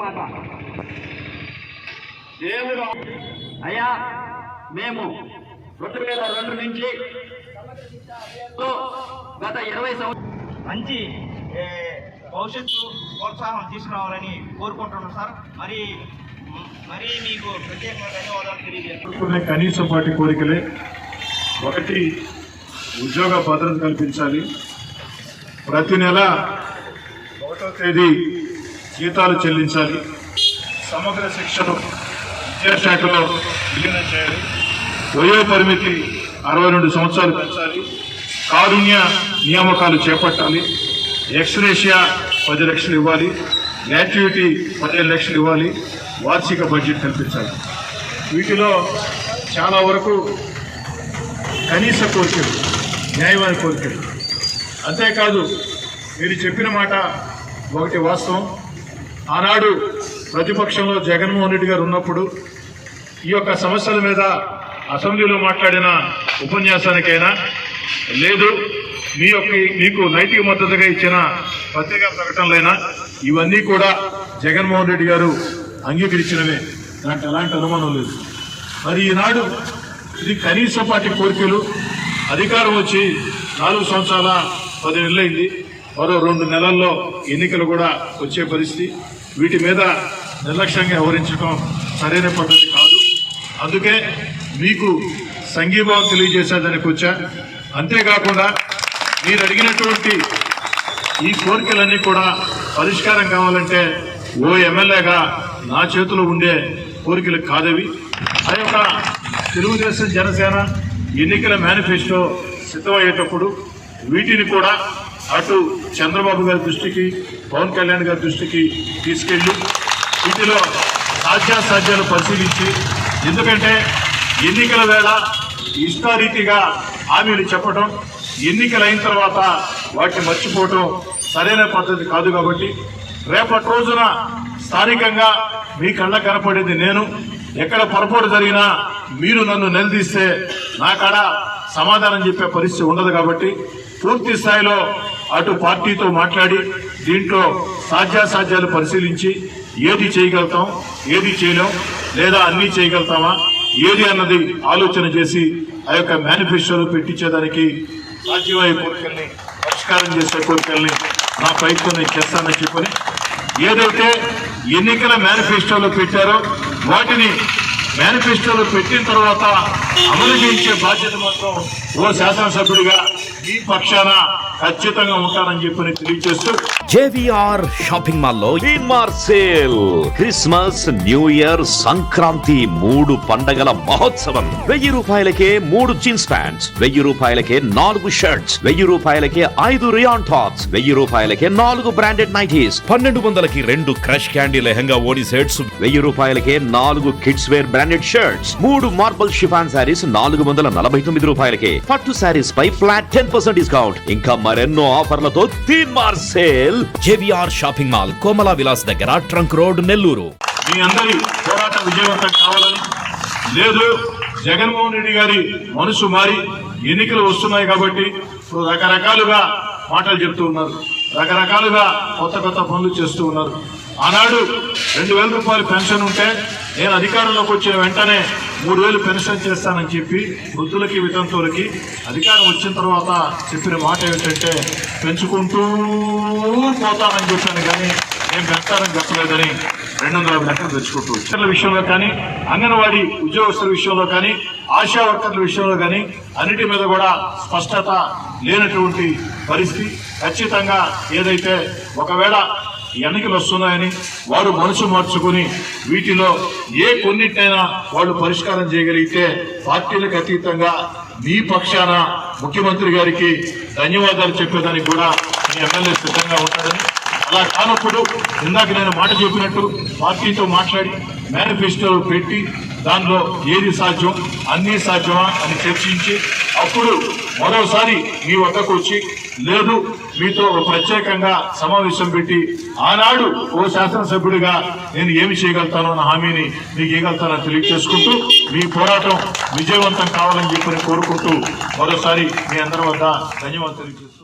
మాట దేవుడు అయ్యా మేము రెండు వేల రెండు నుంచి గత ఇరవై సంవత్సరాలు మంచి భవిష్యత్తు ప్రోత్సాహం తీసుకురావాలని కోరుకుంటున్నాం సార్. మరి మరి మీకు ప్రత్యేకంగా ధన్యవాదాలు కనీస పాటి కోరికలే. ఒకటి ఉద్యోగ భద్రత కల్పించాలి. ప్రతి నెల ఒకటో తేదీ జీతాలు చెల్లించాలి. సమగ్ర శిక్షను విద్యాశాఖలో విలీనం చేయాలి. వయో పరిమితి అరవై రెండు సంవత్సరాలు పెంచాలి. కారుణ్య నియామకాలు చేపట్టాలి. ఎక్స్రేషియా పది లక్షలు ఇవ్వాలి. గ్రాట్యుటీ పదిహేను లక్షలు ఇవ్వాలి. వార్షిక బడ్జెట్ కల్పించాలి. వీటిలో చాలా వరకు కనీస కోరికలు న్యాయమైన కోరికలు. అంతేకాదు మీరు చెప్పిన మాట ఒకటి వాస్తవం. ఆనాడు ప్రతిపక్షంలో జగన్మోహన్ రెడ్డి గారు ఉన్నప్పుడు ఈ యొక్క సమస్యల మీద అసెంబ్లీలో మాట్లాడిన ఉపన్యాసానికైనా లేదు మీ యొక్క మీకు నైతిక మద్దతుగా ఇచ్చిన పత్రికా ప్రకటనలైనా ఇవన్నీ కూడా జగన్మోహన్ రెడ్డి గారు అంగీకరించినవే. దాంట్లో ఎలాంటి అనుమానం లేదు. మరి ఈనాడు ఇది కనీస పార్టీ కోరికలు అధికారం వచ్చి నాలుగు సంవత్సరాల పది నెలలైంది. మరో రెండు నెలల్లో ఎన్నికలు కూడా వచ్చే పరిస్థితి. వీటి మీద నిర్లక్ష్యంగా వ్యవహరించడం సరైన పద్ధతి కాదు. అందుకే మీకు సంఘీభావం తెలియజేసేదానికి వచ్చా. అంతేకాకుండా మీరు అడిగినటువంటి ఈ కోరికలన్నీ కూడా పరిష్కారం కావాలంటే ఓ ఎమ్మెల్యేగా నా చేతిలో ఉండే కోరికలు కాదవి. ఆ యొక్క తెలుగుదేశం జనసేన ఎన్నికల మేనిఫెస్టో సిద్ధమయ్యేటప్పుడు వీటిని కూడా అటు చంద్రబాబు గారి దృష్టికి పవన్ కళ్యాణ్ గారి దృష్టికి తీసుకెళ్ళి వీటిలో సాధ్యాసాధ్యాలు పరిశీలించి ఎందుకంటే ఎన్నికల వేళ ఇష్టారీతిగా హామీలు చెప్పడం ఎన్నికలు అయిన తర్వాత వాటిని మర్చిపోవటం సరైన పద్ధతి కాదు కాబట్టి రేపటి రోజున స్థానికంగా మీ కళ్ళ కనపడేది నేను. ఎక్కడ పొరపాటు జరిగినా మీరు నన్ను నిలదీస్తే నాకాడ సమాధానం చెప్పే పరిస్థితి ఉండదు కాబట్టి పూర్తి స్థాయిలో అటు పార్టీతో మాట్లాడి దీంట్లో సాధ్యాసాధ్యాలు పరిశీలించి ఏది చేయగలుగుతాం ఏది చేయలేం లేదా అన్నీ చేయగలుగుతామా ఏది అన్నది ఆలోచన చేసి ఆ యొక్క మేనిఫెస్టోలో పెట్టించేదానికి సాధ్యమయ్యే కోరికల్ని పరిష్కారం చేసే కోరికల్ని నా ప్రయత్నం నేను చేస్తానని చెప్పని ఏదైతే ఎన్నికల మేనిఫెస్టోలో పెట్టారో వాటిని మేనిఫెస్టోలో పెట్టిన తర్వాత అమలు చేయించే బాధ్యత మాత్రం ఓ శాసనసభ్యుడిగా ఈ పక్షాన ఖచ్చితంగా ఉంటారని చెప్పి తెలియజేస్తూ జేవిఆర్ షాపింగ్ మాల్లో sale Christmas new year Sankranti మూడు పండగల మహోత్సవం. వెయ్యి రూపాయలకే మూడు జీన్స్ ప్యాంట్స్ వెయ్యి రూపాయలకే నాలుగు షర్ట్స్ వెయ్యి రూపాయలకే ఐదు రియాన్ టాప్స్ వెయ్యి రూపాయలకే నాలుగు బ్రాండెడ్ నైటీస్ పన్నెండు వందలకి రెండు క్రష్ క్యాండీ లెహంగా ఓడి సెట్స్ వెయ్యి రూపాయలకే నాలుగు కిడ్స్ వేర్ బ్రాండెడ్ షర్ట్స్ మూడు మార్బల్ షిఫాన్ శారీస్ నాలుగు వందల నలభై తొమ్మిది రూపాయలకే పట్టు శారీస్ పై ఫ్లాట్ టెన్ పర్సెంట్ డిస్కౌంట్. ఇంకా మరెన్నో ఆఫర్లతో Teen Maar sale. JVR shopping mall Komala Vilas దగ్గర ట్రంక్ రోడ్ నెల్లూరు. మీ అందరి పోరాటం విజయవంతం కావాలని లేదు జగన్మోహన్ రెడ్డి గారి మనసు మారి ఎన్నికలు వస్తున్నాయి కాబట్టి ఇప్పుడు రకరకాలుగా మాటలు చెప్తూ ఉన్నారు. రకరకాలుగా కొత్త కొత్త పనులు చేస్తూ ఉన్నారు. ఆనాడు రెండు వేల రూపాయలు పెన్షన్ ఉంటే నేను అధికారంలోకి వచ్చిన వెంటనే మూడు వేలు పెన్షన్ చేస్తానని చెప్పి వృద్ధులకి వితంతువులకి అధికారం వచ్చిన తర్వాత చెప్పిన మాట ఏమిటంటే పెంచుకుంటూ పోతానని చెప్పాను కానీ నేను పెంచాలని చెప్పలేదని రెండు వందల లెక్కలు తెచ్చుకుంటూ టీచర్ల విషయంలో కానీ అంగన్వాడీ ఉద్యోగస్తుల విషయంలో కానీ ఆశా వర్కర్ల విషయంలో కానీ అన్నిటి మీద కూడా స్పష్టత లేనటువంటి పరిస్థితి. ఖచ్చితంగా ఏదైతే ఒకవేళ ఎన్నికలు వస్తున్నాయని వారు మనసు మార్చుకుని వీటిలో ఏ కొన్నిటినైనా వాళ్ళు పరిష్కారం చేయగలిగితే పార్టీలకు అతీతంగా మీ పక్షాన ముఖ్యమంత్రి గారికి ధన్యవాదాలు చెప్పేదానికి కూడా మీ ఎమ్మెల్యే సిద్ధంగా ఉంటాడని అలా కానప్పుడు ఇందాక నేను మాట చెప్పినట్టు పార్టీతో మాట్లాడి మేనిఫెస్టో పెట్టి దానిలో ఏది సాధ్యం? అన్నీ సాధ్యమా అని చర్చించి అప్పుడు మరోసారి మీ వద్దకు వచ్చి లేదు మీతో ఒక ప్రత్యేకంగా సమావేశం పెట్టి ఆనాడు ఓ శాసనసభ్యుడిగా నేను ఏమి చేయగలుగుతానో అన్న హామీని మీకు ఇవ్వగలుగుతానని తెలియజేసుకుంటూ మీ పోరాటం విజయవంతం కావాలని చెప్పి కోరుకుంటూ మరోసారి మీ అందరి వద్ద ధన్యవాదాలు తెలియజేస్తున్నాను.